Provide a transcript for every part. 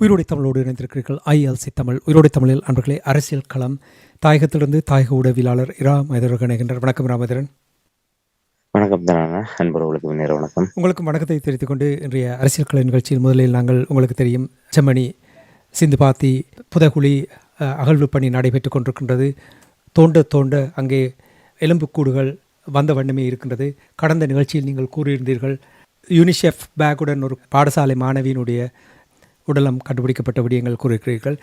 உயிரோடை தமிழோடு இணைந்திருக்கிறீர்கள். ஐஎல்சி தமிழ். உயிரோடை தமிழில் அன்பர்களே அரசியல் களம். தாயகத்திலிருந்து தாயக உடவியலாளர் இரா மைதரன் இணைகின்றார் வணக்கம் ராமதரன் வணக்கம் தானா அன்பர்களுக்கு நேர வணக்கம். உங்களுக்கு வணக்கத்தை தெரிவித்துக் கொண்டு இன்றைய அரசியல் கள நிகழ்ச்சியில் முதலில் நாங்கள் உங்களுக்கு தெரியும் செம்மணி சிந்து பாத்தி புதகுழி அகழ்வு பணி நடைபெற்றுக் கொண்டிருக்கின்றது. தோண்ட தோண்ட அங்கே எலும்புக்கூடுகள் வந்த வண்ணமே இருக்கின்றது. கடந்த நிகழ்ச்சியில் நீங்கள் கூறியிருந்தீர்கள் யூனிசெஃப் பேக்குடன் ஒரு பாடசாலை மாணவியினுடைய உடலம் கண்டுபிடிக்கப்பட்ட விடயங்கள் கூறுகிறீர்கள்.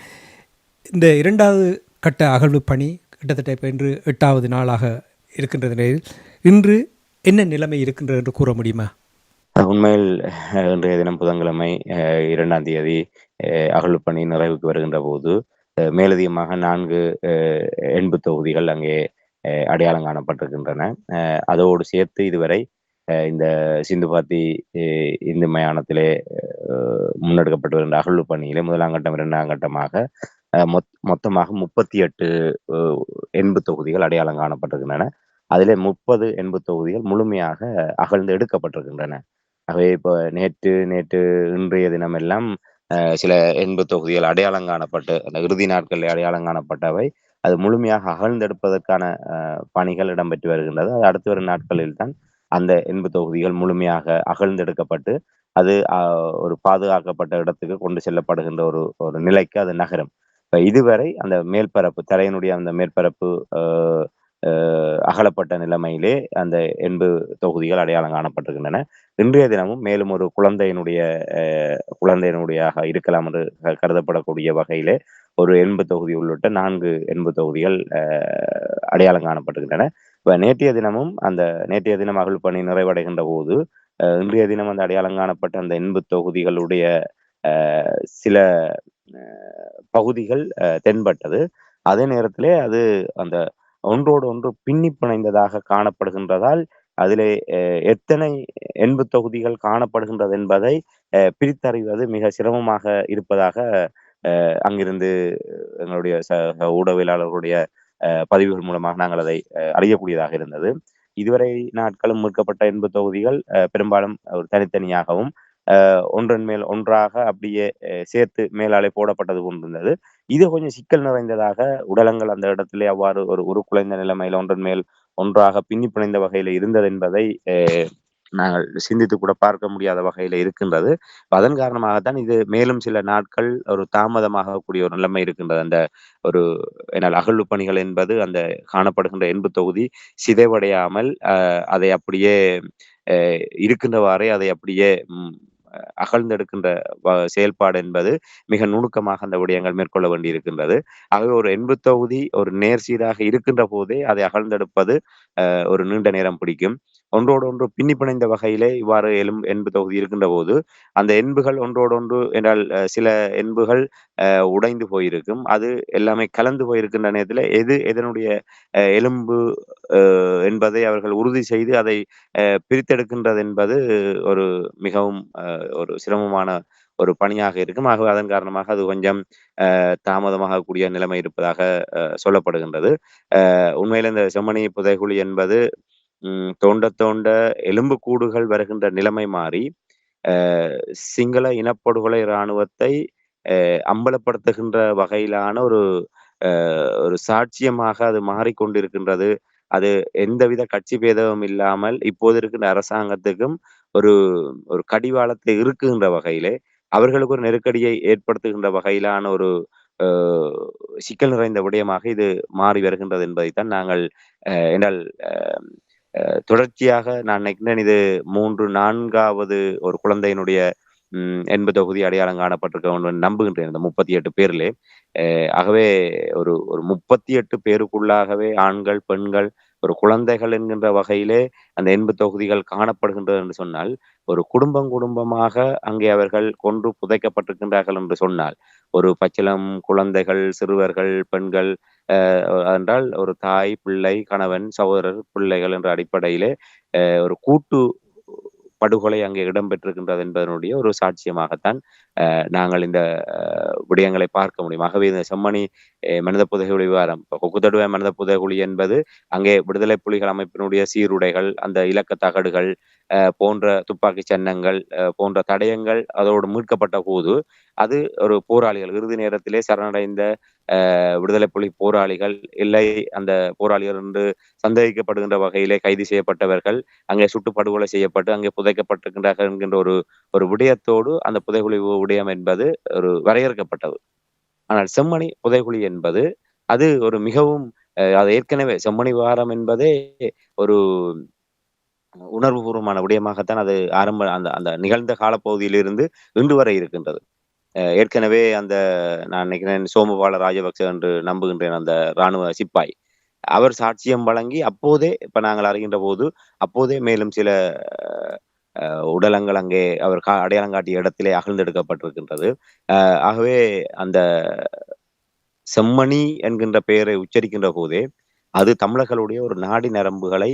இந்த இரண்டாவது கட்ட அகழ்வு பணி கிட்டத்தட்ட இப்போ இன்று எட்டாவது நாளாக இருக்கின்ற நிலையில் இன்று என்ன நிலைமை இருக்கின்றது என்று கூற முடியுமா? உண்மையில் இன்றைய தினம் புதன்கிழமை இரண்டாம் தேதி அகழ்வு பணி நிறைவுக்கு வருகின்ற போது மேலதிகமாக நான்கு எண்பு தொகுதிகள் அங்கே அடையாளம் காணப்பட்டிருக்கின்றன. அதோடு சேர்த்து இதுவரை இந்த சிந்துபாத்தி இந்து மயானத்திலே முன்னெடுக்கப்பட்டு வருகின்ற அகழ்வு பணியிலே முதலாம் கட்டம் இரண்டாம் கட்டமாக அஹ், மொத் மொத்தமாக முப்பத்தி எட்டு எண்பு தொகுதிகள் அடையாளம் காணப்பட்டிருக்கின்றன. அதிலே முப்பது எண்பு தொகுதிகள் முழுமையாக அகழ்ந்து எடுக்கப்பட்டிருக்கின்றன. ஆகவே இப்போ நேற்று நேற்று இன்றைய தினம் எல்லாம் அஹ், சில எண்பு தொகுதிகள் அடையாளம் காணப்பட்டு அந்த இறுதி நாட்களில் அடையாளம் காணப்பட்டவை. அது முழுமையாக அகழ்ந்தெடுப்பதற்கான அஹ், பணிகள் இடம்பெற்று வருகின்றது. அது அடுத்து வரும் நாட்களில் தான் அந்த எண்பு தொகுதிகள் முழுமையாக அகழ்ந்தெடுக்கப்பட்டு அது அஹ், ஒரு பாதுகாக்கப்பட்ட இடத்துக்கு கொண்டு செல்லப்படுகின்ற ஒரு ஒரு நிலைக்கு அது நகரும். இப்போ இதுவரை அந்த மேற்பரப்பு தரையினுடைய அந்த மேற்பரப்பு அகலப்பட்ட நிலைமையிலே அந்த எண்பு தொகுதிகள் அடையாளம் காணப்பட்டிருக்கின்றன. இன்றைய தினமும் மேலும் ஒரு குழந்தையினுடைய அஹ், குழந்தையினுடையாக இருக்கலாம் என்று கருதப்படக்கூடிய வகையிலே ஒரு எண்பு தொகுதி உள்ளிட்ட நான்கு எண்பு தொகுதிகள் அஹ், அடையாளம் காணப்பட்டிருக்கின்றன. இப்போ நேற்றைய தினமும் அந்த நேற்றைய தினம் அகழ் பணி நிறைவடைகின்ற போது அஹ், இன்றைய தினம் அந்த அடையாளம் காணப்பட்ட அந்த இன்பு தொகுதிகளுடைய அஹ், சில அஹ், பகுதிகள் அஹ், தென்பட்டது. அதே நேரத்திலே அது அந்த ஒன்றோடு ஒன்று பின்னி பிணைந்ததாக காணப்படுகின்றதால் அதிலே அஹ், எத்தனை எண்பு தொகுதிகள் காணப்படுகின்றது என்பதை அஹ், பிரித்தறிவது மிக சிரமமாக இருப்பதாக அஹ், அங்கிருந்து எங்களுடைய ச ஊடகவியலாளர்களுடைய பதிவுகள் மூலமாக நாங்கள் அதை அறியக்கூடியதாக இருந்தது. இதுவரை நாட்களும் மீட்கப்பட்ட எண்பு தொகுதிகள் அஹ், பெரும்பாலும் ஒரு தனித்தனியாகவும் அஹ், ஒன்றன் மேல் ஒன்றாக அப்படியே அஹ், சேர்த்து மேலாலே போடப்பட்டது கொண்டிருந்தது இது கொஞ்சம் சிக்கல் நிறைந்ததாக உடலங்கள் அந்த இடத்திலே அவ்வாறு ஒரு உருக்குலைந்த நிலைமையில் ஒன்றன் மேல் ஒன்றாக பின்னி பிணைந்த வகையில இருந்தது என்பதை அஹ், நாங்கள் சிந்தித்து கூட பார்க்க முடியாத வகையில இருக்கின்றது. அதன் காரணமாகத்தான் இது மேலும் சில நாட்கள் ஒரு தாமதமாகக்கூடிய ஒரு நிலைமை இருக்கின்றது. அந்த ஒரு என்னால் அகழ்வு பணிகள் என்பது அந்த காணப்படுகின்ற எண்பு தொகுதி சிதைவடையாமல் அஹ், அதை அப்படியே அஹ், இருக்கின்றவாறே அதை அப்படியே அகழ்ந்தெடுக்கின்ற வ- செயல்பாடு என்பது மிக நுணுக்கமாக அந்த விடயங்கள் மேற்கொள்ள வேண்டியிருக்கின்றது. ஆகவே ஒரு எண்பு தொகுதி ஒரு நேர் சீராக இருக்கின்ற போதே அதை அகழ்ந்தெடுப்பது அஹ், ஒரு நீண்ட நேரம் பிடிக்கும். ஒன்றோடு ஒன்று பின்னி பிணைந்த வகையிலே இவ்வாறு எலும் என்பு தொகுதி இருக்கின்ற போது அந்த எண்புகள் ஒன்றோடொன்று என்றால் சில எண்புகள் அஹ், உடைந்து போயிருக்கும். அது எல்லாமே கலந்து போயிருக்கின்ற நேரத்தில் எது எதனுடைய அஹ், எலும்பு அஹ், என்பதை அவர்கள் உறுதி செய்து அதை அஹ், பிரித்தெடுக்கின்றது என்பது ஒரு மிகவும் அஹ், ஒரு சிரமமான ஒரு பணியாக இருக்கும். ஆகவே அதன் காரணமாக அது கொஞ்சம் அஹ், தாமதமாகக்கூடிய நிலைமை இருப்பதாக அஹ், சொல்லப்படுகின்றது. உண்மையில் இந்த செம்மணி புதைகுழி என்பது தோண்ட தோண்ட எலும்புக்கூடுகள் வருகின்ற நிலைமை மாறி அஹ், சிங்கள இனப்படுகொலை இராணுவத்தை அஹ், அம்பலப்படுத்துகின்ற வகையிலான ஒரு அஹ், ஒரு சாட்சியமாக அது மாறிக்கொண்டிருக்கின்றது. அது எந்தவித கட்சி பேதமும் இல்லாமல் இப்போது இருக்கின்ற அரசாங்கத்துக்கும் ஒரு ஒரு கடிவாளத்தை இருக்குகின்ற வகையிலே அவர்களுக்கு ஒரு நெருக்கடியை ஏற்படுத்துகின்ற வகையிலான ஒரு சிக்கல் நிறைந்த விடயமாக இது மாறி வருகின்றது என்பதைத்தான் நாங்கள் அஹ், என்றால் தொடர்ச்சியாக நான் நினைக்கிறேன் இது மூன்று நான்காவது ஒரு குழந்தையினுடைய ம், எண்பது தொகுதி அடையாளம் காணப்பட்டிருக்க நம்புகின்றேன். இந்த முப்பத்தி எட்டு பேர்லே ஆகவே ஒரு ஒரு முப்பத்தி எட்டு பேருக்குள்ளாகவே ஆண்கள் பெண்கள் ஒரு குழந்தைகள் என்கின்ற வகையிலே அந்த எண்பு தொகுதிகள் காணப்படுகின்றது என்று சொன்னால் ஒரு குடும்பம் குடும்பமாக அங்கே அவர்கள் கொன்று புதைக்கப்பட்டிருக்கின்றார்கள் என்று சொன்னால் ஒரு பச்சளம் குழந்தைகள் சிறுவர்கள் பெண்கள் என்றால் ஒரு தாய் பிள்ளை கணவன் சகோதரர் பிள்ளைகள் என்ற அடிப்படையிலே அஹ், ஒரு கூட்டு படுகொலை அங்கே இடம்பெற்றிருக்கின்றது என்பதனுடைய ஒரு சாட்சியமாகத்தான் அஹ், நாங்கள் இந்த அஹ், விடயங்களை பார்க்க முடியும். ஆகவே இந்த செம்மணி மனித புதைகுழி விவகாரம் இப்போ கொக்குத்தடுவை மனித புதைகுழி என்பது அங்கே விடுதலை புலிகள் அமைப்பினுடைய சீருடைகள் அந்த இலக்க தகடுகள் அஹ், போன்ற துப்பாக்கி சன்னங்கள் அஹ், போன்ற தடயங்கள் அதோடு மீட்கப்பட்ட போது அது ஒரு போராளிகள் இறுதி நேரத்திலே சரணடைந்த விடுதலை புலி போராளிகள் இல்லை அந்த போராளிகள் என்று சந்தேகிக்கப்படுகின்ற வகையிலே கைது செய்யப்பட்டவர்கள் அங்கே சுட்டு படுகொலை செய்யப்பட்டு அங்கே புதைக்கப்பட்டிருக்கின்றார்கள் என்கின்ற ஒரு ஒரு விடயத்தோடு அந்த புதைகுழி விடயம் என்பது ஒரு வரையறுக்கப்பட்டது. ஆனால் செம்மணி புதைகுழி என்பது அது ஒரு மிகவும் அஹ், அது ஏற்கனவே செம்மணி வாரம் என்பதே ஒரு உணர்வுபூர்வமான விடயமாகத்தான் அது ஆரம்ப அந்த அந்த நிகழ்ந்த காலப்பகுதியிலிருந்து இன்று வரை இருக்கின்றது. ஏற்கனவே அந்த நான் நினைக்கிறேன் சோமபால ராஜபக்ச என்று நம்புகின்றேன் அந்த ராணுவ சிப்பாய். அவர் சாட்சியம் வழங்கி அப்போதே இப்ப நாங்கள் அறிகின்ற போது அப்போதே மேலும் சில அஹ், உடலங்கள் அங்கே அவர் கா அடையாளம் காட்டிய இடத்திலே அகழ்ந்தெடுக்கப்பட்டிருக்கின்றது. அஹ், ஆகவே அந்த செம்மணி என்கின்ற பெயரை உச்சரிக்கின்ற போதே அது தமிழர்களுடைய ஒரு நாடி நரம்புகளை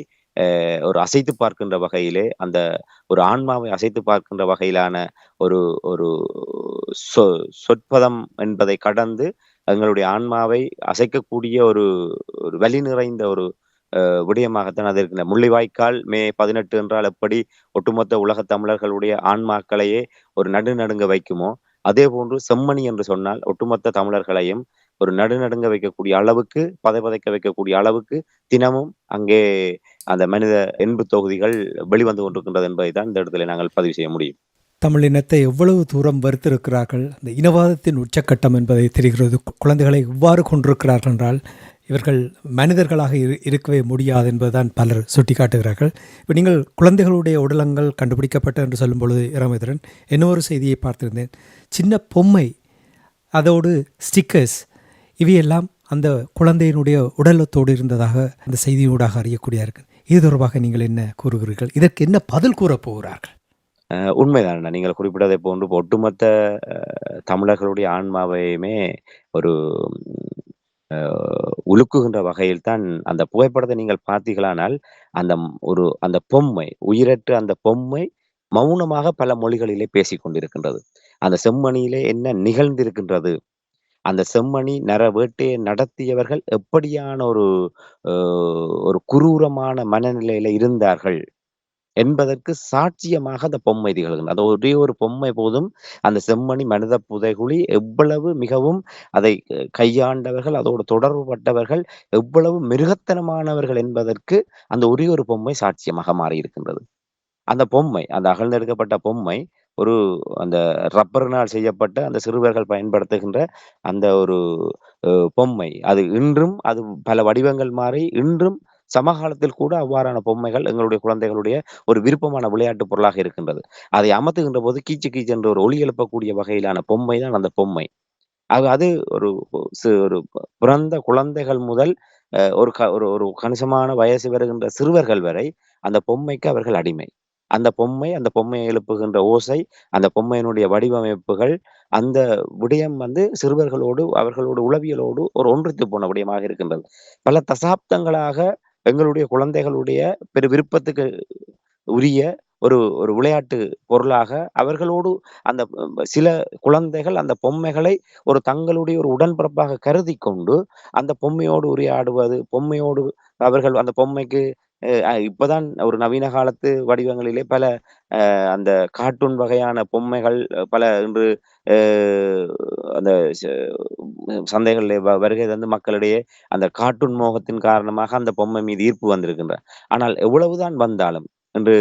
ஒரு அசைத்து பார்க்கின்ற வகையிலே அந்த ஒரு ஆன்மாவை அசைத்து பார்க்கின்ற வகையிலான ஒரு ஒரு சொ சொற்பதம் என்பதை கடந்து எங்களுடைய ஆன்மாவை அசைக்கக்கூடிய ஒரு ஒரு வலி நிறைந்த ஒரு அஹ், விடயமாகத்தான் அது இருக்கின்ற. முள்ளிவாய்க்கால் மே பதினெட்டு என்றால் எப்படி ஒட்டுமொத்த உலக தமிழர்களுடைய ஆன்மாக்களையே ஒரு நடுநடுங்க வைக்குமோ அதே போன்று செம்மணி என்று சொன்னால் ஒட்டுமொத்த தமிழர்களையும் ஒரு நடுநடுங்க வைக்கக்கூடிய அளவுக்கு பதைபதைக்க வைக்கக்கூடிய அளவுக்கு தினமும் அங்கே அந்த மனித என்பு தொகுதிகள் வெளிவந்து கொண்டிருக்கின்றது என்பதை தான் இந்த இடத்துல நாங்கள் பதிவு செய்ய முடியும். தமிழ் இனத்தை எவ்வளவு தூரம் வருத்திருக்கிறார்கள் இந்த இனவாதத்தின் உச்சக்கட்டம் என்பதை தெரிகிறது குழந்தைகளை இவ்வாறு கொண்டிருக்கிறார்கள் என்றால் இவர்கள் மனிதர்களாக இரு இருக்கவே முடியாது என்பதுதான் பலர் சுட்டிக்காட்டுகிறார்கள். இப்போ நீங்கள் குழந்தைகளுடைய உடலங்கள் கண்டுபிடிக்கப்பட்ட என்று சொல்லும் பொழுது இராமேந்திரன் இன்னொரு செய்தியை பார்த்திருந்தேன். சின்ன பொம்மை அதோடு ஸ்டிக்கர்ஸ் இவையெல்லாம் அந்த குழந்தையினுடைய உடலத்தோடு இருந்ததாக அந்த செய்தியூடாக அறியக்கூடியார்கள் இருக்கு. இது தொடர்பாக நீங்கள் என்ன கூறுகிறீர்கள்? இதற்கு என்ன பதில் கூறப் போகிறார்கள்? உண்மைதான் நீங்கள் குறிப்பிட்டதை போன்று ஒட்டுமொத்த தமிழர்களுடைய ஆன்மாவையுமே ஒரு அஹ், உலுக்குகின்ற வகையில் தான் அந்த புகைப்படத்தை நீங்கள் பார்த்தீர்களானால் அந்த ஒரு அந்த பொம்மை உயிரற்ற அந்த பொம்மை மௌனமாக பல மொழிகளிலே பேசிக் கொண்டிருக்கின்றது அந்த செம்மணியிலே என்ன நிகழ்ந்திருக்கின்றது? அந்த செம்மணி நர வேட்டையை நடத்தியவர்கள் எப்படியான ஒரு ஒரு குரூரமான மனநிலையில இருந்தார்கள் என்பதற்கு சாட்சியமாக அந்த பொம்மை திகழ்கின்றது அது ஒரே ஒரு பொம்மை போதும். அந்த செம்மணி மனித புதைகுழி எவ்வளவு மிகவும் அதை கையாண்டவர்கள் அதோடு தொடர்புபட்டவர்கள் எவ்வளவு மிருகத்தனமானவர்கள் என்பதற்கு அந்த ஒரே ஒரு பொம்மை சாட்சியமாக மாறி இருக்கின்றது அந்த பொம்மை அந்த அகழ்ந்தெடுக்கப்பட்ட பொம்மை ஒரு அந்த ரப்பரினால் செய்யப்பட்ட அந்த சிறுவர்கள் பயன்படுத்துகின்ற அந்த ஒரு பொம்மை. அது இன்றும் அது பல வடிவங்கள் மாறி இன்றும் சமகாலத்தில் கூட அவ்வாறான பொம்மைகள் எங்களுடைய குழந்தைகளுடைய ஒரு விருப்பமான விளையாட்டு பொருளாக இருக்கின்றது. அதை அமர்த்துகின்ற போது கீச்சு கீச்சு என்ற ஒரு ஒளி எழுப்பக்கூடிய வகையிலான பொம்மை தான் அந்த பொம்மை. அது அது ஒரு ஒரு பிறந்த குழந்தைகள் முதல் அஹ், ஒரு க- ஒரு ஒரு கணிசமான வயசு வருகின்ற சிறுவர்கள் வரை அந்த பொம்மைக்கு அவர்கள் அடிமை. அந்த பொம்மை அந்த பொம்மையை எழுப்புகின்ற ஓசை அந்த பொம்மையினுடைய வடிவமைப்புகள் அந்த விடயம் வந்து சிறுவர்களோடு அவர்களோடு உளவியலோடு ஒரு ஒன்றித்து போன விடயமாக இருக்கின்றது. பல தசாப்தங்களாக எங்களுடைய குழந்தைகளுடைய பெரு விருப்பத்துக்கு உரிய ஒரு ஒரு விளையாட்டு பொருளாக அவர்களோடு அந்த சில குழந்தைகள் அந்த பொம்மைகளை ஒரு தங்களுடைய ஒரு உடன்பிறப்பாக கருதி கொண்டு அந்த பொம்மையோடு உரையாடுவது பொம்மையோடு அவர்கள் அந்த பொம்மைக்கு இப்பதான் ஒரு நவீன காலத்து வடிவங்களிலே பல அந்த கார்ட்டூன் வகையான பொம்மைகள் பல இன்று அந்த ச- சந்தைகளிலே வ- வருகை தந்து மக்களிடையே அந்த கார்ட்டூன் மோகத்தின் காரணமாக அந்த பொம்மை மீது ஈர்ப்பு வந்திருக்கின்ற. ஆனால் எவ்வளவுதான் வந்தாலும் இன்று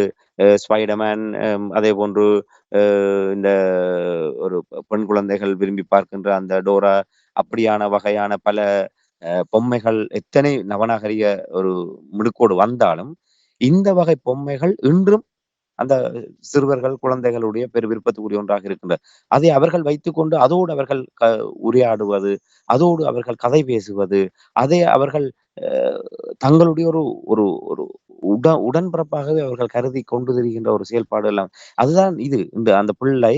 ஸ்பைடர்மேன் அதே போன்று இந்த ஒரு பெண் குழந்தைகள் விரும்பி பார்க்கின்ற அந்த டோரா அப்படியான வகையான பல பொம்மைகள் எத்தனை நவநாகரிக ஒரு முடுக்கோடு வந்தாலும் இந்த வகை பொம்மைகள் இன்றும் அந்த சிறுவர்கள் குழந்தைகளுடைய பெரு விருப்பத்துக்குரிய ஒன்றாக இருக்கின்றது அதை அவர்கள் வைத்துக்கொண்டு அதோடு அவர்கள் க உரையாடுவது அதோடு அவர்கள் கதை பேசுவது அதை அவர்கள் அஹ், தங்களுடைய ஒரு ஒரு ஒரு உட உடன்பிறப்பாகவே அவர்கள் கருதி கொண்டு திரிகின்ற ஒரு செயல்பாடு எல்லாம். அதுதான் இது. இந்த அந்த பிள்ளை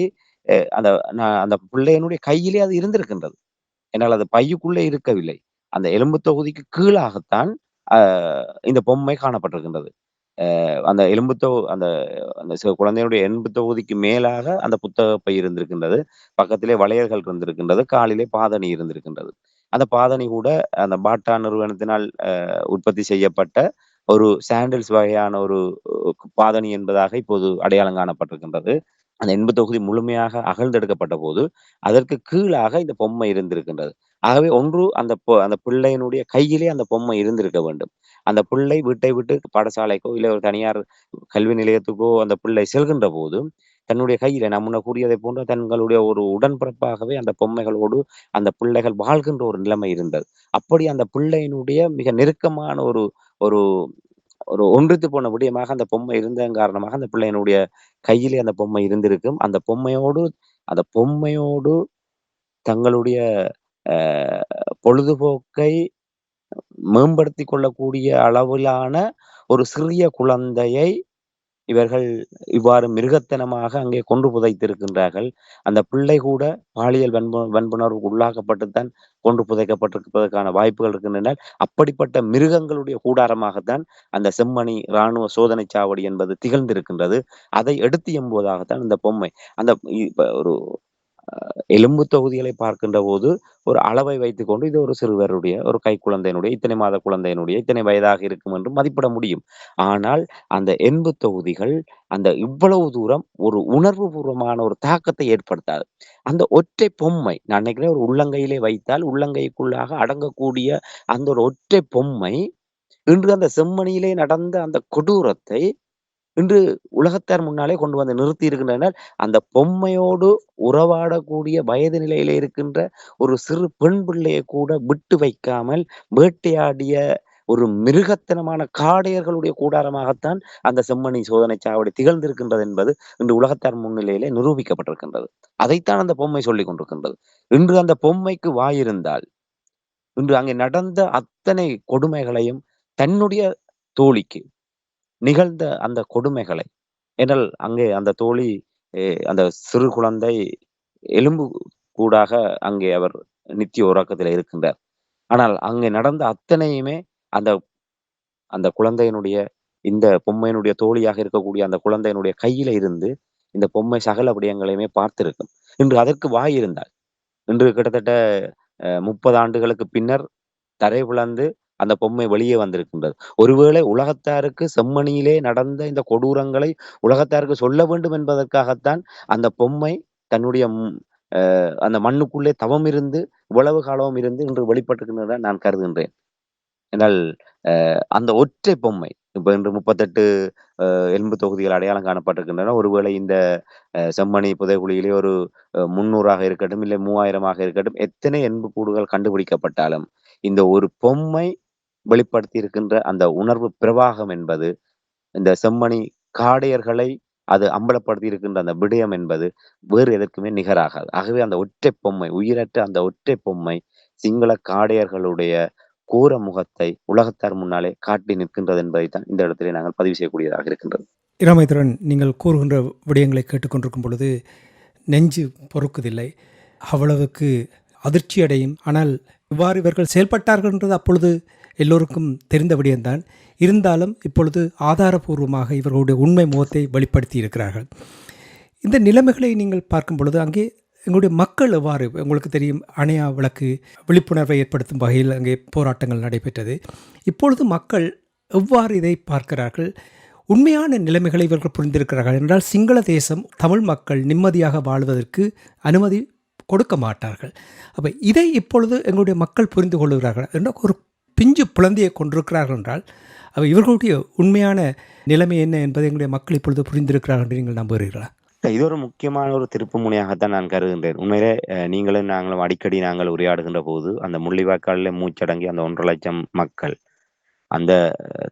அஹ், அந்த நான் அந்த பிள்ளையனுடைய கையிலே அது இருந்திருக்கின்றது. என்னால் அது பையுக்குள்ளே இருக்கவில்லை. அந்த எலும்பு தொகுதிக்கு கீழாகத்தான் ஆஹ் இந்த பொம்மை காணப்பட்டிருக்கின்றது அந்த எலும்பு அந்த அந்த சில குழந்தையினுடைய எலும்பு தொகுதிக்கு மேலாக அந்த புத்தக பை இருந்திருக்கின்றது. பக்கத்திலே வளையல்கள் இருந்திருக்கின்றது. காலிலே பாதணி இருந்திருக்கின்றது. அந்த பாதணி கூட அந்த பாட்டா நிறுவனத்தினால் உற்பத்தி செய்யப்பட்ட ஒரு சாண்டில்ஸ் வகையான ஒரு பாதணி என்பதாக இப்போது அடையாளம் காணப்பட்டிருக்கின்றது. அந்த எண்பு தொகுதி முழுமையாக அகழ்ந்தெடுக்கப்பட்ட போது, அதற்கு கீழாக இந்த பொம்மை இருந்திருக்கின்றது. ஆகவே ஒன்று அந்த பொ அந்த பிள்ளையினுடைய கையிலே அந்த பொம்மை இருந்திருக்க வேண்டும். அந்த பிள்ளை வீட்டை விட்டு பாடசாலைக்கோ, இல்ல ஒரு தனியார் கல்வி நிலையத்துக்கோ அந்த பிள்ளை செல்கின்ற போது, தன்னுடைய கையில நான் முன்ன கூறியதை போன்ற தங்களுடைய ஒரு உடன்பிறப்பாகவே அந்த பொம்மைகளோடு அந்த பிள்ளைகள் வாழ்கின்ற ஒரு நிலைமை இருந்தது. அப்படி அந்த பிள்ளையினுடைய மிக நெருக்கமான ஒரு ஒரு ஒரு ஒன்றித்து போன விடயமாக அந்த பொம்மை இருந்ததன் காரணமாக அந்த பிள்ளையினுடைய கையிலே அந்த பொம்மை இருந்திருக்கும். அந்த பொம்மையோடு அந்த பொம்மையோடு தங்களுடைய பொழுதுபோக்கை மேம்படுத்தி கொள்ளக்கூடிய அளவிலான ஒரு சிறிய குழந்தையை இவர்கள் இவ்வாறு மிருகத்தனமாக அங்கே கொன்று புதைத்திருக்கின்றார்கள். அந்த பிள்ளை கூட பாலியல் வன்பு வன்புணர்வுக்கு உள்ளாக்கப்பட்டுத்தான் கொன்று புதைக்கப்பட்டிருப்பதற்கான வாய்ப்புகள் இருக்கின்றன. அப்படிப்பட்ட மிருகங்களுடைய கூடாரமாகத்தான் அந்த செம்மணி இராணுவ சோதனை சாவடி என்பது திகழ்ந்திருக்கின்றது. அதை எடுத்து எம்புவதாகத்தான் இந்த பொம்மை. அந்த ஒரு எலும்பு தொகுதிகளை பார்க்கின்ற போது, ஒரு அளவை வைத்துக்கொண்டு இது ஒரு சிறுவருடைய, ஒரு கைக்குழந்தையினுடைய, இத்தனை மாத குழந்தையினுடைய, இத்தனை வயதாக இருக்கும் என்று மதிப்பிட முடியும். ஆனால் அந்த எலும்பு தொகுதிகள் அந்த இவ்வளவு தூரம் ஒரு உணர்வுபூர்வமான ஒரு தாக்கத்தை ஏற்படுத்தாது. அந்த ஒற்றை பொம்மை நான் நினைக்கிறேன் ஒரு உள்ளங்கையிலே வைத்தால் உள்ளங்கைக்குள்ளாக அடங்கக்கூடிய அந்த ஒரு ஒற்றை பொம்மை, இன்று அந்த செம்மணியிலே நடந்த அந்த கொடூரத்தை இன்று உலகத்தார் முன்னாலே கொண்டு வந்து நிறுத்தி இருக்கின்றனர். அந்த பொம்மையோடு உறவாடக்கூடிய வயது நிலையிலே இருக்கின்ற ஒரு சிறு பெண் பிள்ளையை கூட விட்டு வைக்காமல் வேட்டையாடிய ஒரு மிருகத்தனமான காடையர்களுடைய கூடாரமாகத்தான் அந்த செம்மணி சோதனை சாவடி திகழ்ந்திருக்கின்றது என்பது இன்று உலகத்தார் முன்னிலையிலே நிரூபிக்கப்பட்டிருக்கின்றது. அதைத்தான் அந்த பொம்மை சொல்லிக் கொண்டிருக்கின்றது. இன்று அந்த பொம்மைக்கு வாய் இருந்தால், இன்று அங்கே நடந்த அத்தனை கொடுமைகளையும் தன்னுடைய தோழிக்கு நிகழ்ந்த அந்த கொடுமைகளை ஏனால் அங்கே அந்த தோழி அந்த சிறு குழந்தை எலும்பு கூடாக அங்கே அவர் நித்திய உறக்கத்தில் இருக்கின்றார். ஆனால் அங்கே நடந்த அத்தனையுமே அந்த அந்த குழந்தையினுடைய இந்த பொம்மையினுடைய தோழியாக இருக்கக்கூடிய அந்த குழந்தையினுடைய கையில இருந்து இந்த பொம்மை சகல விடயங்களையுமே பார்த்திருக்கும். இன்று அதற்கு வாய் இருந்தால், இன்று கிட்டத்தட்ட முப்பது ஆண்டுகளுக்கு பின்னர் தரை விளந்து அந்த பொம்மை வெளியே வந்திருக்கின்றது. ஒருவேளை உலகத்தாருக்கு செம்மணியிலே நடந்த இந்த கொடூரங்களை உலகத்தாருக்கு சொல்ல வேண்டும் என்பதற்காகத்தான் அந்த பொம்மை தன்னுடைய அந்த மண்ணுக்குள்ளே தவம் இருந்து, இவ்வளவு காலம் இருந்து இன்று வெளிப்பட்டிருக்கின்றன நான் கருதுகின்றேன். என்றால் அந்த ஒற்றை பொம்மை இப்போ இன்று முப்பத்தெட்டு எலும்பு தொகுதிகள் அடையாளம் காணப்பட்டிருக்கின்றன. ஒருவேளை இந்த செம்மணி புதைகுழியிலே ஒரு அ 300ஆக இருக்கட்டும், இல்லை 3000ஆக இருக்கட்டும், எத்தனை எலும்புக்கூடுகள் கண்டுபிடிக்கப்பட்டாலும், இந்த ஒரு பொம்மை வெளிப்படுத்தி இருக்கின்ற அந்த உணர்வு பிரவாகம் என்பது, இந்த செம்மணி காடையர்களை அது அம்பலப்படுத்தி இருக்கின்ற அந்த விடயம் என்பது வேறு எதற்குமே நிகராகாது. ஆகவே அந்த ஒற்றை பொம்மை, உயிரற்ற அந்த ஒற்றை பொம்மை சிங்கள காடையர்களுடைய கூர முகத்தை உலகத்தார் முன்னாலே காட்டி நிற்கின்றது என்பதைத்தான் இந்த இடத்திலே நாங்கள் பதிவு செய்யக்கூடியதாக இருக்கின்றது. இராமேந்திரன், நீங்கள் கூறுகின்ற விடயங்களை கேட்டுக்கொண்டிருக்கும் பொழுது நெஞ்சு பொறுக்குதில்லை. அவ்வளவுக்கு அதிர்ச்சி அடையும். ஆனால் இவ்வாறு இவர்கள் செயல்பட்டார்கள் என்றது அப்பொழுது எல்லோருக்கும் தெரிந்தபடியேதான் இருந்தாலும் இப்பொழுது ஆதாரபூர்வமாக இவர்களுடைய உண்மை முகத்தை வெளிப்படுத்தி இருக்கிறார்கள். இந்த நிலைமைகளை நீங்கள் பார்க்கும் பொழுது அங்கே எங்களுடைய மக்கள் எவ்வாறு உங்களுக்கு தெரியும் அணையா விளக்கு விழிப்புணர்வை ஏற்படுத்தும் வகையில் அங்கே போராட்டங்கள் நடைபெற்றது. இப்பொழுது மக்கள் எவ்வாறு இதை பார்க்கிறார்கள்? உண்மையான நிலைமைகளை இவர்கள் புரிந்திருக்கிறார்கள் என்றால் சிங்கள தேசம் தமிழ் மக்கள் நிம்மதியாக வாழ்வதற்கு அனுமதி கொடுக்க மாட்டார்கள். அப்போ இதை இப்பொழுது எங்களுடைய மக்கள் புரிந்து கொள்கிறார்கள் என்ற ஒரு பிஞ்சு குழந்தையை கொண்டிருக்கிறார்கள் என்றால், அவர் இவர்களுடைய உண்மையான நிலைமை என்ன என்பதை எங்களுடைய மக்கள் இப்பொழுது புரிந்திருக்கிறார்கள் என்று நீங்கள் நம்புகிறீர்களா? இது ஒரு முக்கியமான ஒரு திருப்பு முனையாகத்தான் நான் கருதுகின்றேன். உண்மையிலே நீங்களும் நாங்களும் அடிக்கடி நாங்கள் உரையாடுகின்ற போது, அந்த முள்ளிவாய்க்காலில் மூச்சடங்கி அந்த 1,50,000 மக்கள், அந்த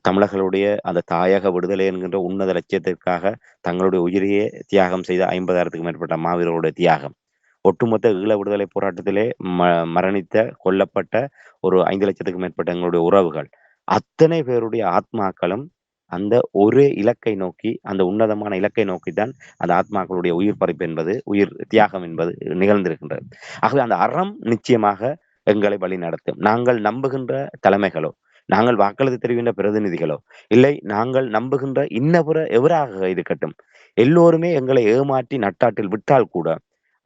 தமிழர்களுடைய அந்த தாயக விடுதலை என்கின்ற உன்னத லட்சியத்திற்காக தங்களுடைய உயிரையே தியாகம் செய்த 50,000த்துக்கும் மேற்பட்ட மாவீரர்களுடைய தியாகம். ஒட்டுமொத்த ஈழ விடுதலை போராட்டத்திலே ம மரணித்த, கொல்லப்பட்ட ஒரு 5,00,000த்துக்கும் மேற்பட்ட எங்களுடைய உறவுகள். அத்தனை பேருடைய ஆத்மாக்களும் அந்த ஒரே இலக்கை நோக்கி, அந்த உன்னதமான இலக்கை நோக்கித்தான் அந்த ஆத்மாக்களுடைய உயிர் பறிப்பு என்பது, உயிர் தியாகம் என்பது நிகழ்ந்திருக்கின்றது. ஆகவே அந்த அறம் நிச்சயமாக எங்களை வழிநடத்தும். நாங்கள் நம்புகின்ற தலைமைகளோ, நாங்கள் வாக்களித்து தெரிவிக்கின்ற பிரதிநிதிகளோ இல்லை நாங்கள் நம்புகின்ற இன்னபிற எவராக இருக்கட்டும் எல்லோருமே எங்களை ஏமாற்றி நட்டாட்டில் விட்டால் கூட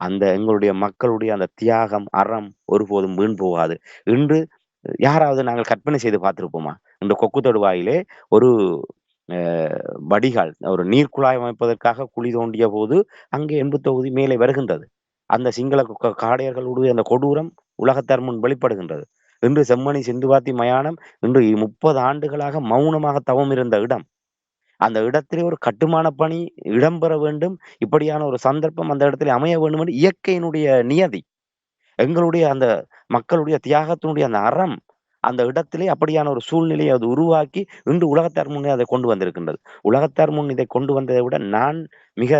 அந்த எங்களுடைய மக்களுடைய அந்த தியாகம் அறம் ஒருபோதும் வீண் போகாது. இன்று யாராவது நாங்கள் கற்பனை செய்து பார்த்திருப்போமா? இந்த கொக்கு தொடுவாயிலே ஒரு அஹ், வடிகால் ஒரு நீர் குழாய் அமைப்பதற்காக குழி தோண்டிய போது அங்கே எண்பு தொகுதி மேலே வருகின்றது. அந்த சிங்கள காடையர்களுடைய அந்த கொடூரம் உலகத்தார் முன் வெளிப்படுகின்றது. இன்று செம்மணி சிந்துவாத்தி மயானம் இன்று முப்பது ஆண்டுகளாக மௌனமாக தவம் இருந்த இடம். அந்த இடத்திலே ஒரு கட்டுமான பணி இடம்பெற வேண்டும். இப்படியான ஒரு சந்தர்ப்பம் அந்த இடத்திலே அமைய வேண்டும் என்று இயற்கையினுடைய நியதி எங்களுடைய அந்த மக்களுடைய தியாகத்தினுடைய அந்த அறம் அந்த இடத்திலே அப்படியான ஒரு சூழ்நிலையை அது உருவாக்கி இன்று உலகத்தார் முன்னே அதை கொண்டு வந்திருக்கின்றது. உலகத்தார் முன் இதை கொண்டு வந்ததை விட நான் மிக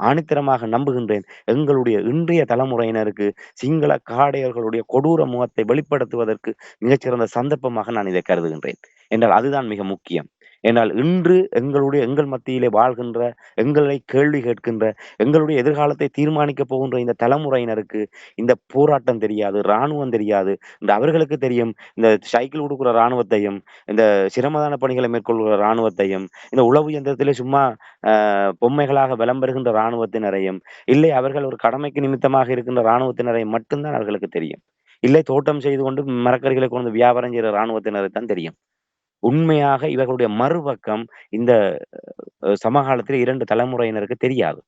ஆணித்தரமாக நம்புகின்றேன். எங்களுடைய இன்றைய தலைமுறையினருக்கு சிங்கள காடையர்களுடைய கொடூர முகத்தை வெளிப்படுத்துவதற்கு மிகச்சிறந்த சந்தர்ப்பமாக நான் இதை கருதுகின்றேன். என்றால் அதுதான் மிக முக்கியம். ஏனால் இன்று எங்களுடைய எங்கள் மத்தியிலே வாழ்கின்ற எங்களை கேள்வி கேட்கின்ற எங்களுடைய எதிர்காலத்தை தீர்மானிக்க போகின்ற இந்த தலைமுறையினருக்கு இந்த போராட்டம் தெரியாது இராணுவம் தெரியாது. இந்த அவர்களுக்கு தெரியும் இந்த சைக்கிள் கொடுக்குற இராணுவத்தையும் இந்த சிரமதான பணிகளை மேற்கொள்கிற இராணுவத்தையும் இந்த உளவு இயந்திரத்திலே சும்மா ஆஹ், பொம்மைகளாக விளம்பருகின்ற இராணுவத்தினரையும் இல்லை அவர்கள் ஒரு கடமைக்கு நிமித்தமாக இருக்கின்ற இராணுவத்தினரையும் மட்டும்தான் அவர்களுக்கு தெரியும். இல்லை தோட்டம் செய்து கொண்டு மரக்கறிகளை கொண்டு வியாபாரம் செய்கிற இராணுவத்தினரை தான் தெரியும். உண்மையாக இவர்களுடைய மறுபக்கம் இந்த சமகாலத்தில் இரண்டு தலைமுறையினருக்கு தெரியாது.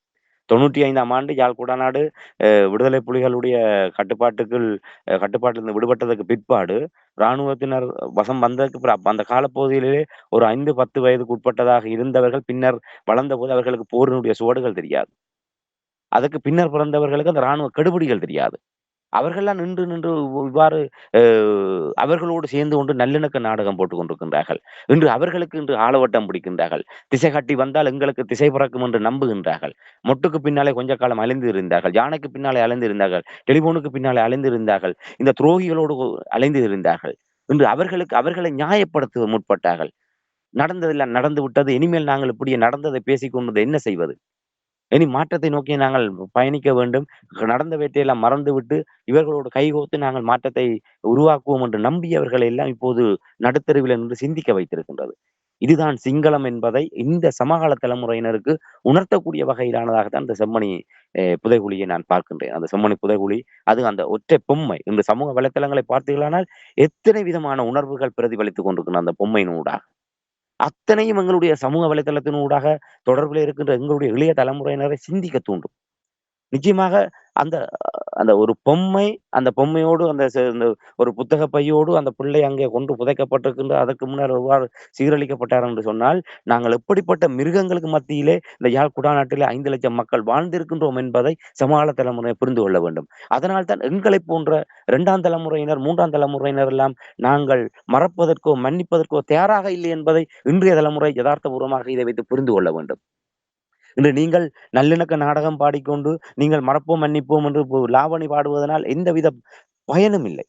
தொண்ணூற்றி ஐந்தாம் ஆண்டு யாழ் குடாநாடு அஹ், விடுதலை புலிகளுடைய கட்டுப்பாட்டுக்குள் அஹ், கட்டுப்பாட்டிலிருந்து விடுபட்டதற்கு பிற்பாடு இராணுவத்தினர் வசம் வந்ததுக்கு பிற- அந்த காலப்பகுதியிலே ஒரு ஐந்து பத்து வயதுக்கு உட்பட்டதாக இருந்தவர்கள் பின்னர் வளர்ந்தபோது அவர்களுக்கு போரினுடைய சுவடுகள் தெரியாது. அதுக்கு பின்னர் பிறந்தவர்களுக்கு அந்த இராணுவ கெடுபிடிகள் தெரியாது. அவர்கள்லாம் நின்று நின்று இவ்வாறு அஹ், அவர்களோடு சேர்ந்து கொண்டு நல்லிணக்க நாடகம் போட்டுக் கொண்டிருக்கின்றார்கள். இன்று அவர்களுக்கு இன்று ஆளவட்டம் பிடிக்கின்றார்கள். திசை காட்டி வந்தால் எங்களுக்கு திசை பிறக்கும் என்று நம்புகின்றார்கள். மொட்டுக்கு பின்னாலே கொஞ்ச காலம் அலைந்து இருந்தார்கள் யானைக்கு பின்னாலே அலைந்து இருந்தார்கள் டெலிபோனுக்கு பின்னாலே அலைந்து இருந்தார்கள் இந்த துரோகிகளோடு அலைந்து இருந்தார்கள் இன்று அவர்களுக்கு அவர்களை நியாயப்படுத்த முற்பட்டார்கள். நடந்ததெல்லாம் நடந்து விட்டது இனிமேல் நாங்கள் இப்படியே நடந்ததை பேசிக்கொண்டது என்ன செய்வது? இனி மாற்றத்தை நோக்கி நாங்கள் பயணிக்க வேண்டும். நடந்த வேட்டையெல்லாம் மறந்துவிட்டு இவர்களோடு கைகோத்து நாங்கள் மாற்றத்தை உருவாக்குவோம் என்று நம்பியவர்களை எல்லாம் இப்போது நடுத்தருவில் நின்று சிந்திக்க வைத்திருக்கின்றது. இதுதான் சிங்களம் என்பதை இந்த சமகால தலைமுறையினருக்கு உணர்த்தக்கூடிய வகையிலானதாகத்தான் இந்த செம்மணி புதைகுழியை நான் பார்க்கின்றேன். அந்த செம்மணி புதைகுழி அது அந்த ஒற்றை பொம்மை. இந்த சமூக வலைத்தளங்களை பார்த்தீர்களானால் எத்தனை விதமான உணர்வுகள் பிரதிபலித்துக் கொண்டிருக்கின்றன அந்த பொம்மையினூடாக. அத்தனையும் எங்களுடைய சமூக வலைதளத்தின் ஊடாக தொடர்பில் இருக்கின்ற எங்களுடைய இளைய தலைமுறையினரை சிந்திக்க தூண்டும். நிச்சயமாக அந்த அந்த ஒரு பொம்மை அந்த பொம்மையோடு அந்த இந்த ஒரு புத்தக பையோடு அந்த பிள்ளை அங்கே கொண்டு புதைக்கப்பட்டிருக்கின்ற அதற்கு முன்னர் எவ்வாறு சீரழிக்கப்பட்டார் என்று சொன்னால் நாங்கள் எப்படிப்பட்ட மிருகங்களுக்கு மத்தியிலே இந்த யாழ் குடாநாட்டிலே ஐந்து லட்சம் மக்கள் வாழ்ந்திருக்கின்றோம் என்பதை சமகால தலைமுறை புரிந்து கொள்ள வேண்டும். அதனால் தான் எங்களை போன்ற இரண்டாம் தலைமுறையினர் மூன்றாம் தலைமுறையினர் எல்லாம் நாங்கள் மறப்பதற்கோ மன்னிப்பதற்கோ தயாராக இல்லை என்பதை இன்றைய தலைமுறை யதார்த்தபூர்வமாக இதை வைத்து புரிந்து கொள்ள வேண்டும். இன்று நீங்கள் நல்லிணக்க நாடகம் பாடிக்கொண்டு நீங்கள் மறப்போம் மன்னிப்போம் என்று லாவணி பாடுவதனால் எந்தவித பயனும் இல்லை.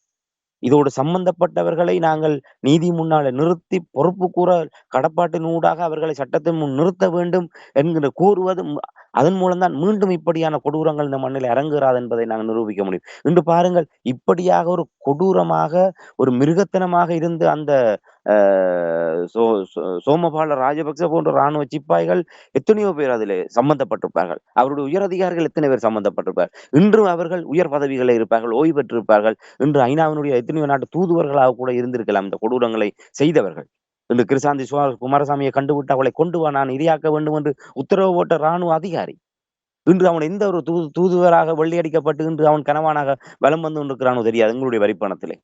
இதோடு சம்பந்தப்பட்டவர்களை நாங்கள் நீதி முன்னால நிறுத்தி பொறுப்பு கூற கடப்பாட்டினூடாக அவர்களை சட்டத்தின் முன் நிறுத்த வேண்டும் என்கிற கூறுவது அதன் மூலம்தான் மீண்டும் இப்படியான கொடூரங்கள் இந்த மண்ணில் இறங்குகிறாது என்பதை நாங்கள் நிரூபிக்க முடியும். இன்று பாருங்கள் இப்படியாக ஒரு கொடூரமாக ஒரு மிருகத்தனமாக இருந்து அந்த சோமபால ராஜபக்ச போன்ற ராணுவ சிப்பாய்கள் எத்தனையோ பேர் அதிலே சம்பந்தப்பட்டிருப்பார்கள். அவருடைய உயர் அதிகாரிகள் எத்தனை பேர் சம்பந்தப்பட்டிருப்பார்கள் இன்றும் அவர்கள் உயர் பதவிகளில் இருப்பார்கள் ஓய்வு பெற்றிருப்பார்கள். இன்று ஐநாவினுடைய எத்தனையோ நாட்டு தூதுவர்களாக கூட இருந்திருக்கலாம். இந்த கொடூரங்களை செய்தவர்கள். இன்று கிருசாந்தி குமாரசாமியை கண்டுவிட்டு அவளை கொண்டு வா நான் இரையாக்க வேண்டும் என்று உத்தரவு போட்ட ராணுவ அதிகாரி. இன்று அவன் எந்த ஒரு தூது தூதுவராக வெள்ளையடிக்கப்பட்டு இன்று அவன் கனவானாக வலம் வந்து கொண்டிருக்கிறானோ தெரியாது எங்களுடைய வரிப்பணத்திலே.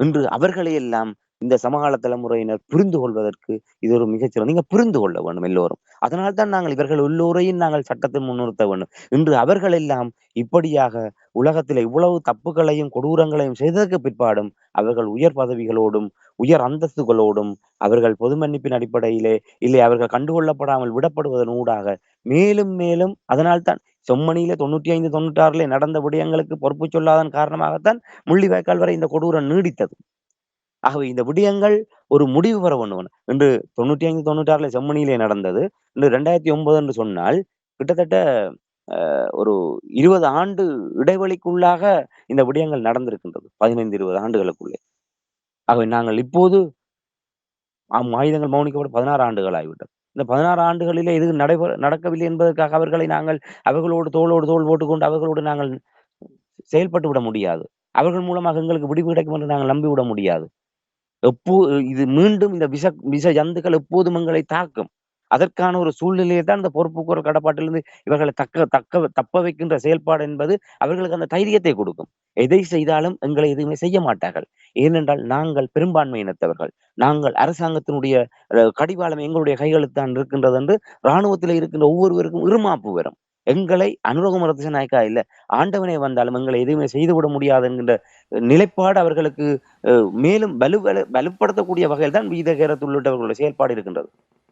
இன்று அவர்களையெல்லாம் இந்த சமகால தலைமுறையினர் புரிந்து கொள்வதற்கு இது ஒரு மிகச்சிறந்த நீங்க புரிந்து கொள்ள வேண்டும் எல்லோரும். அதனால் தான் நாங்கள் இவர்கள் எல்லோரையும் நாங்கள் சட்டத்தை முன்னிறுத்த வேண்டும். இன்று அவர்கள் எல்லாம் இப்படியாக உலகத்தில் இவ்வளவு தப்புகளையும் கொடூரங்களையும் செய்ததற்கு பிற்பாடும் அவர்கள் உயர் பதவிகளோடும் உயர் அந்தஸ்துகளோடும் அவர்கள் பொது மன்னிப்பின் அடிப்படையிலே இல்லை அவர்கள் கண்டுகொள்ளப்படாமல் விடப்படுவதன் ஊடாக மேலும் மேலும் அதனால்தான் செம்மணியில தொண்ணூற்றி ஐந்து தொண்ணூற்றி ஆறுல நடந்த விடயங்களுக்கு பொறுப்பு சொல்லாதன் காரணமாகத்தான் முள்ளிவாய்க்கால் வரை இந்த கொடூரம் நீடித்தது. ஆகவே இந்த விடயங்கள் ஒரு முடிவு பெற வேண்டும். இன்று தொண்ணூற்றி ஐந்து தொண்ணூற்றி ஆறுல செம்மணியிலே நடந்தது. இன்று ரெண்டாயிரத்தி ஒன்பது என்று சொன்னால் கிட்டத்தட்ட ஒரு இருபது ஆண்டு இடைவெளிக்குள்ளாக இந்த விடயங்கள் நடந்திருக்கின்றது. பதினைந்து இருபது ஆண்டுகளுக்குள்ளே. ஆகவே நாங்கள் இப்போது ஆம், ஆயுதங்கள் மௌனிக்கப்பட பதினாறு ஆண்டுகள் ஆகிவிட்டது. இந்த பதினாறு ஆண்டுகளிலே இது நடைபெற நடக்கவில்லை என்பதற்காக அவர்களை நாங்கள் அவர்களோடு தோளோடு தோள் போட்டுக்கொண்டு அவர்களோடு நாங்கள் செயல்பட்டு விட முடியாது. அவர்கள் மூலமாக எங்களுக்கு விடிவு கிடைக்கும் என்று நாங்கள் நம்பி விட முடியாது. எப்போ இது மீண்டும் இந்த விஷ விஷ ஜந்துக்கள் எப்போதும் எங்களை தாக்கும். அதற்கான ஒரு சூழ்நிலையை தான் இந்த பொறுப்புக்கூறல் கடப்பாட்டிலிருந்து இவர்களை தக்க தக்க தப்ப வைக்கின்ற செயல்பாடு என்பது அவர்களுக்கு அந்த தைரியத்தை கொடுக்கும். எதை செய்தாலும் எங்களை எதுவுமே செய்ய மாட்டார்கள். ஏனென்றால் நாங்கள் பெரும்பான்மையினத்தவர்கள் நாங்கள் அரசாங்கத்தினுடைய அஹ், கடிவாளம் எங்களுடைய கைகளுக்கு தான் இருக்கின்றது என்று இராணுவத்தில் இருக்கின்ற ஒவ்வொருவருக்கும் இருமாப்பு வரும். எங்களை அனுரகுமர நாயக்கா இல்ல ஆண்டவனே வந்தாலும் எங்களை எதுவுமே செய்துவிட முடியாது என்கின்ற நிலைப்பாடு அவர்களுக்கு அஹ், மேலும் வலு வலுப்படுத்தக்கூடிய வகையில் தான் வீதகேரத்து உள்ளிட்டவர்களுடைய செயல்பாடு இருக்கின்றது.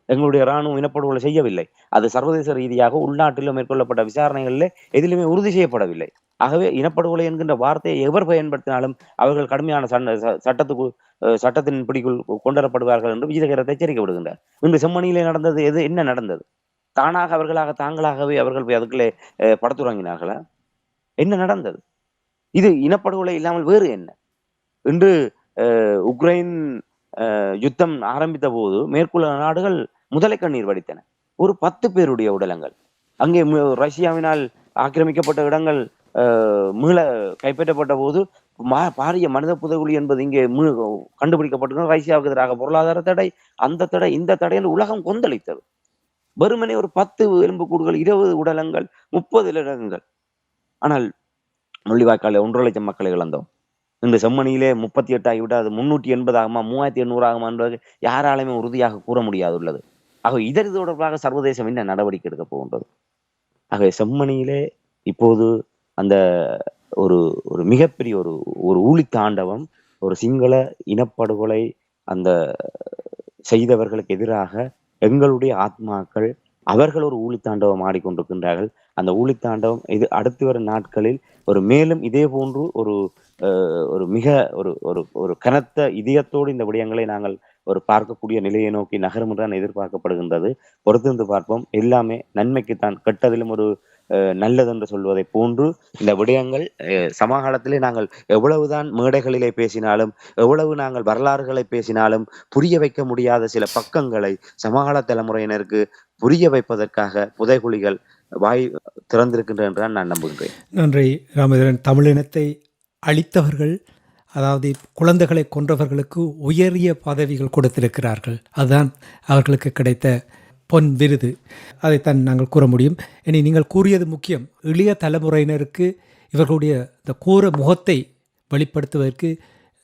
எங்களுடைய ராணுவம் இனப்படுகொலை செய்யவில்லை. அது சர்வதேச ரீதியாக உள்நாட்டிலும் மேற்கொள்ளப்பட்ட விசாரணைகளிலே எதிலுமே உறுதி செய்யப்படவில்லை. ஆகவே இனப்படுகொலை என்கின்ற வார்த்தையை எவர் பயன்படுத்தினாலும் அவர்கள் கடுமையான ச- சட்டத்துக்கு அஹ், சட்டத்தின் பிடிக்குள் கொண்டுவரப்படுவார்கள் என்று வீதகேரத்தை எச்சரிக்கை விடுகின்றார். இன்று செம்மணியிலே நடந்தது எது என்ன நடந்தது? தானாக அவர்களாக தாங்களாகவே அவர்கள் போய் அதுக்குள்ளே படத்துறங்கினார்களா என்ன நடந்தது? இது இனப்படுகொலை இல்லாமல் வேறு என்ன? இன்று உக்ரைன் அஹ், யுத்தம் ஆரம்பித்த போது மேற்குள்ள நாடுகள் முதலை கண்ணீர் வடித்தன. ஒரு பத்து பேருடைய உடலங்கள். அங்கே ரஷ்யாவினால் ஆக்கிரமிக்கப்பட்ட இடங்கள் அஹ், மீள கைப்பற்றப்பட்ட போது மா- பாரிய மனித புதைகுழி என்பது இங்கே மீ- கண்டுபிடிக்கப்பட்டிருக்கிறது ரஷ்யாவுக்கு எதிராக பொருளாதார தடை அந்த தடை இந்த தடை என்று உலகம் கொந்தளித்தது. வெறுமனே ஒரு பத்து எலும்புக்கூடுகள் இருபது உடலங்கள் முப்பது இடங்கள் ஆனால் முள்ளிவாய்க்காலில் ஒன்றரை லட்சம் மக்களை இழந்தோம். இந்த செம்மணியிலே முப்பத்தி எட்டு ஆகிவிட்டால் அது முன்னூற்றி எண்பது ஆகுமா மூவாயிரத்தி எண்ணூறு ஆகுமா என்பது யாராலுமே உறுதியாக கூற முடியாது உள்ளது ஆக இதற்கு தொடர்பாக சர்வதேசம் என்ன நடவடிக்கை எடுக்க போகின்றது? ஆகவே செம்மணியிலே இப்போது அந்த ஒரு ஒரு மிகப்பெரிய ஒரு ஒரு ஊழித்தாண்டவம் ஒரு சிங்கள இனப்படுகொலை அந்த செய்தவர்களுக்கு எதிராக எங்களுடைய ஆத்மாக்கள் அவர்கள் ஒரு ஊழித்தாண்டவம் ஆடிக்கொண்டிருக்கின்றார்கள். அந்த ஊழித்தாண்டவம் இது அடுத்து வரும் நாட்களில் ஒரு மேலும் இதே போன்று ஒரு அஹ், ஒரு மிக ஒரு ஒரு ஒரு கனத்த இதயத்தோடு இந்த விடயங்களை நாங்கள் ஒரு பார்க்கக்கூடிய நிலையை நோக்கி நகரும் என்று தான் எதிர்பார்க்கப்படுகின்றது. பொறுத்திருந்து பார்ப்போம். எல்லாமே நன்மைக்குத்தான் கெட்டதிலும் ஒரு நல்லதென்று சொல்வதை போன்று இந்த விடயங்கள் சமகாலத்திலே நாங்கள் எவ்வளவுதான் மேடைகளிலே பேசினாலும் எவ்வளவு நாங்கள் வரலாறுகளை பேசினாலும் புரிய வைக்க முடியாத சில பக்கங்களை சமகால தலைமுறையினருக்கு புரிய வைப்பதற்காக புதைகுழிகள் வாய் திறந்திருக்கின்றன என்று தான் நான் நம்புகின்றேன். நன்றி ராமதரன் தமிழினத்தை அழித்தவர்கள் அதாவது குழந்தைகளை கொன்றவர்களுக்கு உயரிய பதவிகள் கொடுத்திருக்கிறார்கள். அதுதான் அவர்களுக்கு கிடைத்த பொன் விருது. அதைத்தான் நாங்கள் கூற முடியும். இனி நீங்கள் கூறியது முக்கியம். இளைய தலைமுறையினருக்கு இவர்களுடைய இந்த கூற முகத்தை வெளிப்படுத்துவதற்கு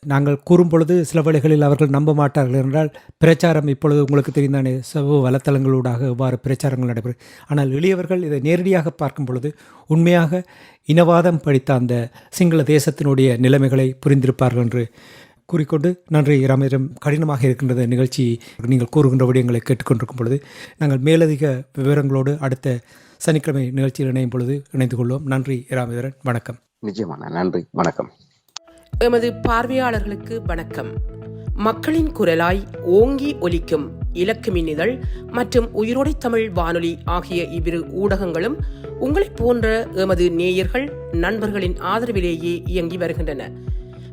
நாங்கள் கூறும் பொழுது சில வழிகளில் அவர்கள் நம்ப மாட்டார்கள் என்றால் பிரச்சாரம் இப்பொழுது உங்களுக்கு தெரிந்தானே சமூக வலைத்தளங்களூடாக எவ்வாறு பிரச்சாரங்கள் நடைபெறும் ஆனால் எளியவர்கள் இதை நேரடியாக பார்க்கும் பொழுது உண்மையாக இனவாதம் படித்த அந்த சிங்கள தேசத்தினுடைய நிலைமைகளை புரிந்திருப்பார்கள் என்று கூறிக்கொண்டு நன்றி. ராமேந்திரம் கடினமாக இருக்கின்றது நிகழ்ச்சி நீங்கள் கூறுகின்ற விடயங்களை கேட்டுக்கொண்டிருக்கும் பொழுது நாங்கள் மேலதிக விவரங்களோடு அடுத்த சனிக்கிழமை நிகழ்ச்சியில் இணையும் பொழுது இணைந்து கொள்வோம். நன்றி ராமேந்திரன் வணக்கம். நிச்சயமான நன்றி. வணக்கம். எமது பார்வையாளர்களுக்கு வணக்கம். மக்களின் குரலாய் ஓங்கி ஒலிக்கும் இலக்கு மின்னிதழ் மற்றும் உயிரோடை தமிழ் வானொலி ஆகிய இவ்விரு ஊடகங்களும் உங்களைப் போன்ற எமது நேயர்கள் நண்பர்களின் ஆதரவிலேயே இயங்கி வருகின்றன.